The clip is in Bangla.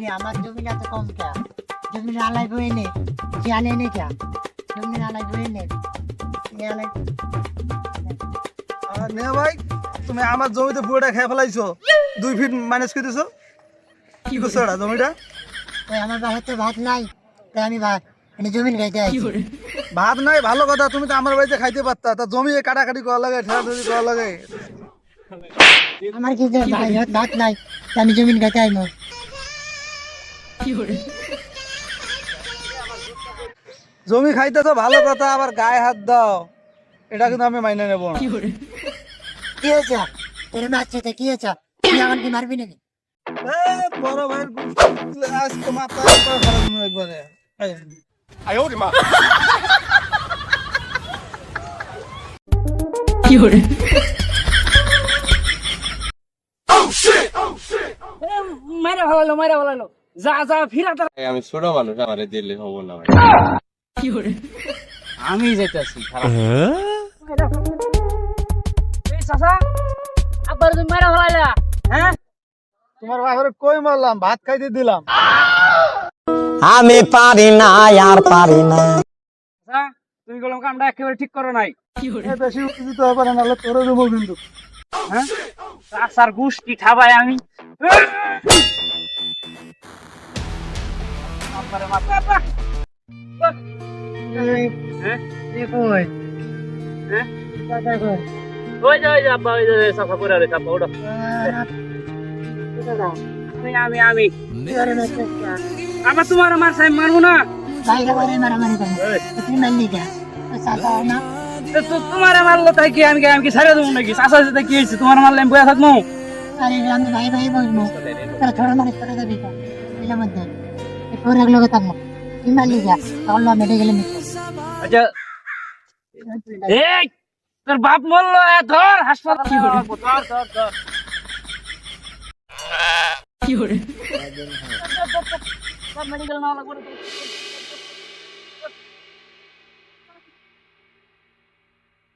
জমি আমার জমি এত কম কে? জমি আলাই বই নে জানে নে কে জমি আলাই নে। আলাই নে। ভাই তুমি আমার জমিতে পুরোটা খেয়ে ফেলাইছো। দুই ফিট মাইনাস করে দিছো? কি করছ এটা জমিটা? ওই আমার বাসায় তো ভাত নাই তাই আমি ভাত মানে জমিন খাইতে আইছি। ভাত নাই ভালো কথা তুমি তো আমার বাড়িতে খাইতে পারতা। তা জমি কাটাকাটি করা লাগে ঠেলাঠেলি করা লাগে। আমার কি ভাত- ভাত নাই আমি জমিন খাইতে আইমো। জমি খাইতে তো ভালো কথা আবার গায়ে হাত দাও। এটা কিন্তু আমি মাইনে নেব না। কি হয়েছে? তোর মারছে তো কি হয়েছে? তুই আমার কি মারবি নাকি? এ, বড় ভাইয়ের গুষ্টি, আজকে মাথা একবার ফেলে দিবো একবারে। এই, মেরে ভালো মেরে ভালো যা যা ফিরা আমি ছোট মানুষ আমার দিলে হব না ভাই। আমি চাচা তুমি মেরে হ্যাঁ? তোমার কই মারলাম? ভাত খাইতে দিলাম। আমি পারি না আর পারি না। তুমি গেলাম কামটা একেবারে ঠিক করো নাই। এ, বেশি উত্তেজিত হয়ে পারে নাহলে তোরে দেবো কিন্তু হ্যাঁ? চাচার গুষ্টি খাবাই আমি। করে যাও? আমি আমি? আবার তোমার আমার সাহেব মারবো না। তোমার মারলো তাই কি আমি আমি কি ছাড়ে দেবো নাকি? চাষা সাথে কি হয়েছে? তোমার মারলে আমি বয়ে থাকব? আরে আমি ভাই ভাই বলব। তোরা ছোট মানুষ করে তো এর মধ্যে। তোর এক লগে থাকব তুই মারলি কে তখন লো মেটে গেলে আচ্ছা। এই তোর বাপ মরলো এ ধর হাসপাতাল। ধর ধর ধর। মেডিকেল না করে